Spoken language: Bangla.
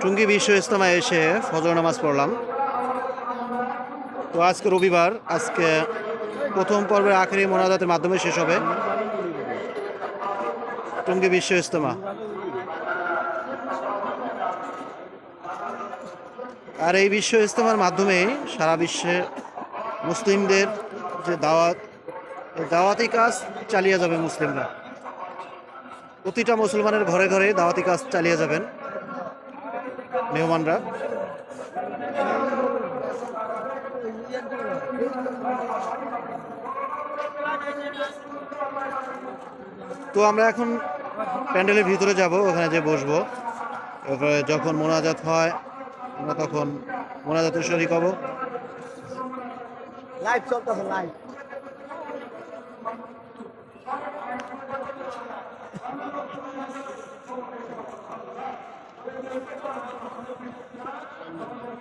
টুঙ্গি বিশ্ব ইজতেমায় এসে ফজর নামাজ পড়লাম। তো আজকে রবিবার, আজকে প্রথম পর্বের আখেরি মোনাজাতের মাধ্যমে শেষ হবে। টুঙ্গি বিশ্ব ইজতেমা আর এই বিশ্ব ইজতেমার মাধ্যমে সারা বিশ্বে মুসলিমদের যে দাওয়াত, এই দাওয়াতি কাজ চালিয়ে যাবে মুসলিমরা। প্রতিটা মুসলমানের ঘরে ঘরে দাওয়াতি কাজ চালিয়ে যাবেন। মেহমানরা। তো আমরা এখন প্যান্ডেলের ভিতরে যাব, ওখানে যে বসবো। এরপরে যখন মোনাজাত হয়, আমরা তখন মোনাজাতের শরিক হব। লাইভ লাইভ আমাদের